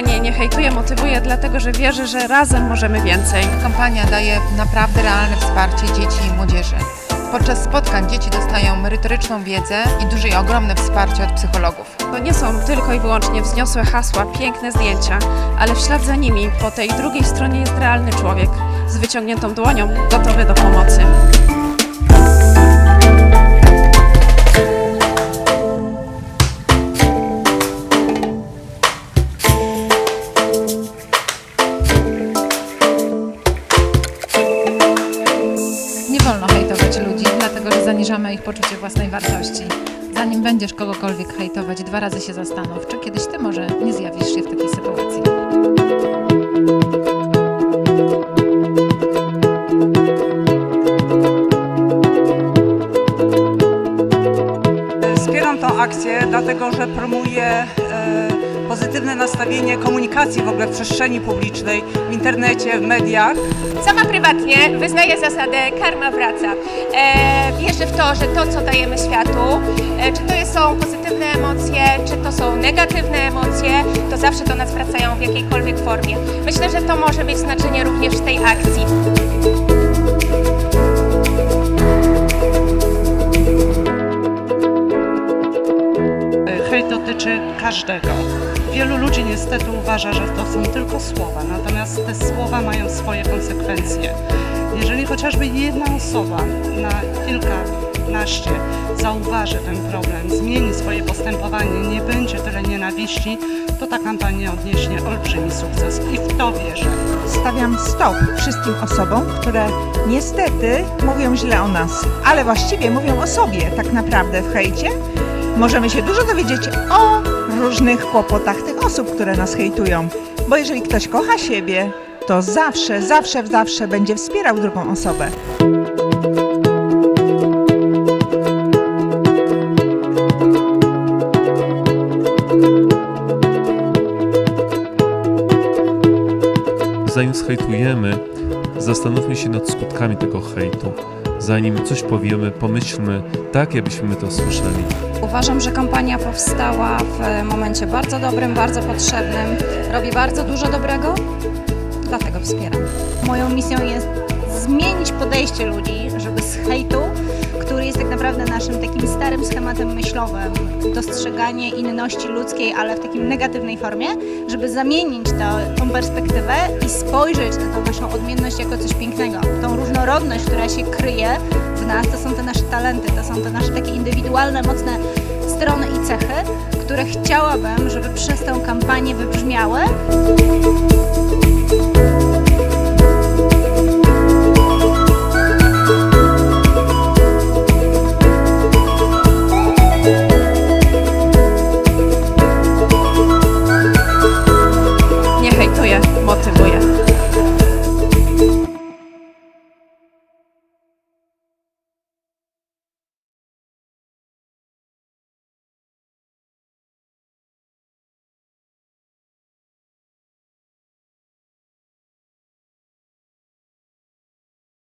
nie hejtuje, motywuje, dlatego że wierzy, że razem możemy więcej. Kampania daje naprawdę realne wsparcie dzieci i młodzieży. Podczas spotkań dzieci dostają merytoryczną wiedzę i duże i ogromne wsparcie od psychologów. To nie są tylko i wyłącznie wzniosłe hasła, piękne zdjęcia, ale w ślad za nimi po tej drugiej stronie jest realny człowiek z wyciągniętą dłonią, gotowy do pomocy. Hejtować ludzi, dlatego że zaniżamy ich poczucie własnej wartości. Zanim będziesz kogokolwiek hejtować, dwa razy się zastanów, czy kiedyś ty może nie zjawisz się w takiej sytuacji. Dlatego że promuje e, pozytywne nastawienie komunikacji w ogóle w przestrzeni publicznej, w internecie, w mediach. Sama prywatnie wyznaję zasadę karma wraca. E, wierzę w to, że to, co dajemy światu, e, czy to są pozytywne emocje, czy to są negatywne emocje, to zawsze do nas wracają w jakiejkolwiek formie. Myślę, że to może mieć znaczenie również w tej akcji. Hejt dotyczy każdego. Wielu ludzi niestety uważa, że to są tylko słowa, natomiast te słowa mają swoje konsekwencje. Jeżeli chociażby jedna osoba na kilkanaście zauważy ten problem, zmieni swoje postępowanie, nie będzie tyle nienawiści, to ta kampania odniesie olbrzymi sukces i w to wierzę. stawiam stop wszystkim osobom, które niestety mówią źle o nas, ale właściwie mówią o sobie tak naprawdę w hejcie. Możemy się dużo dowiedzieć o różnych kłopotach tych osób, które nas hejtują, bo jeżeli ktoś kocha siebie, to zawsze, zawsze, zawsze będzie wspierał drugą osobę. Zanim zhejtujemy, zastanówmy się nad skutkami tego hejtu. Zanim coś powiemy, pomyślmy tak, jakbyśmy to słyszeli. Uważam, że kampania powstała w momencie bardzo dobrym, bardzo potrzebnym, robi bardzo dużo dobrego, dlatego wspieram. Moją misją jest zmienić podejście ludzi, żeby z hejtu, który jest tak naprawdę naszym takim starym schematem myślowym, dostrzeganie inności ludzkiej, ale w takim negatywnej formie, żeby zamienić to, tą perspektywę i spojrzeć na tą naszą odmienność jako coś pięknego. Tą różnorodność, która się kryje w nas, to są te nasze talenty, to są te nasze takie indywidualne, mocne strony i cechy, które chciałabym, żeby przez tę kampanię wybrzmiały.